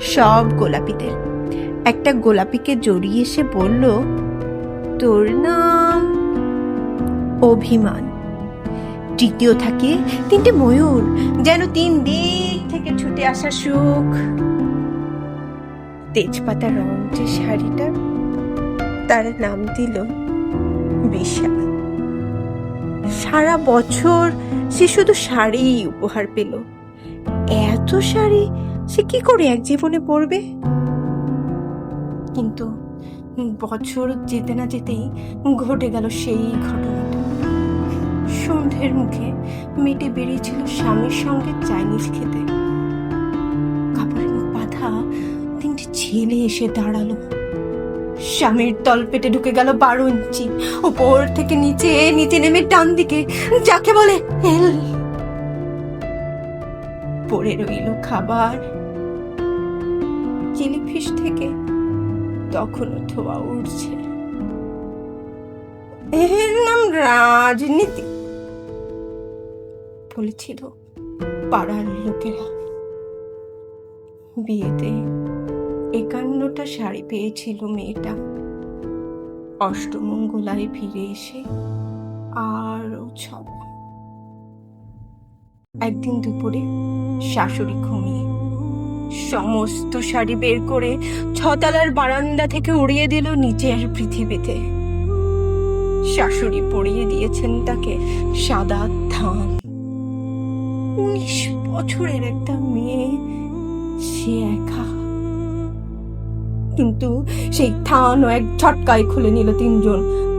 সব গোলাপিদের। একটা গোলাপিকে জড়িয়ে এসে বলল, তোর নাম? অভিমান। তৃতীয় থাকে, তিনটে ময়ূর, যেন তিন দিক থেকে ছুটে আসা সুখ। তেজপাতা রং যে শাড়িটা, তার নাম দিল বিশাল। সারা বছর সে শুধু শাড়িই উপহার পেল। এত শাড়ি সে কি করে এক জীবনে পড়বে? কিন্তু বছর যেতে না যেতেই ঘটে গেল সেই ঘটনাটা। সন্ধ্যের মুখে মেটে বেরিয়েছিল স্বামীর সঙ্গে চাইনিজ খেতে। কাপড়ের মুখ বাঁধা তিনটি ছেলে এসে দাঁড়াল। স্বামীর তল পেটে ঢুকে গেল বারো ইঞ্চি। ওপর থেকে নিচে নিচে নেমে ডান দিকে যাকে বলে হেল পড়ে রইল খাবার। জিলিফিশ থেকে তখনও ধোয়া উঠছে এর নাম রাজনীতি, বলেছিল পাড়ার লোকেরা। বিয়েতে একান্নটা শাড়ি পেয়েছিল মেয়েটা। অষ্টমঙ্গলায় ফিরে এসে আরও ছটা একদিন দুপুরে শাশুড়ি ঘুমিয়ে সমস্ত শাড়ি বের করে ছতলার বারান্দা থেকে উড়িয়ে দিল নিচের পৃথিবীতে। শাশুড়ি পরিয়ে দিয়েছেন তাকে সাদা থান। উনিশ বছরের একটা মেয়ে, সে একা। কিন্তু সেই থানও এক ঝটকায় খুলে নিল তিনজন।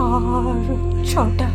আর ছটা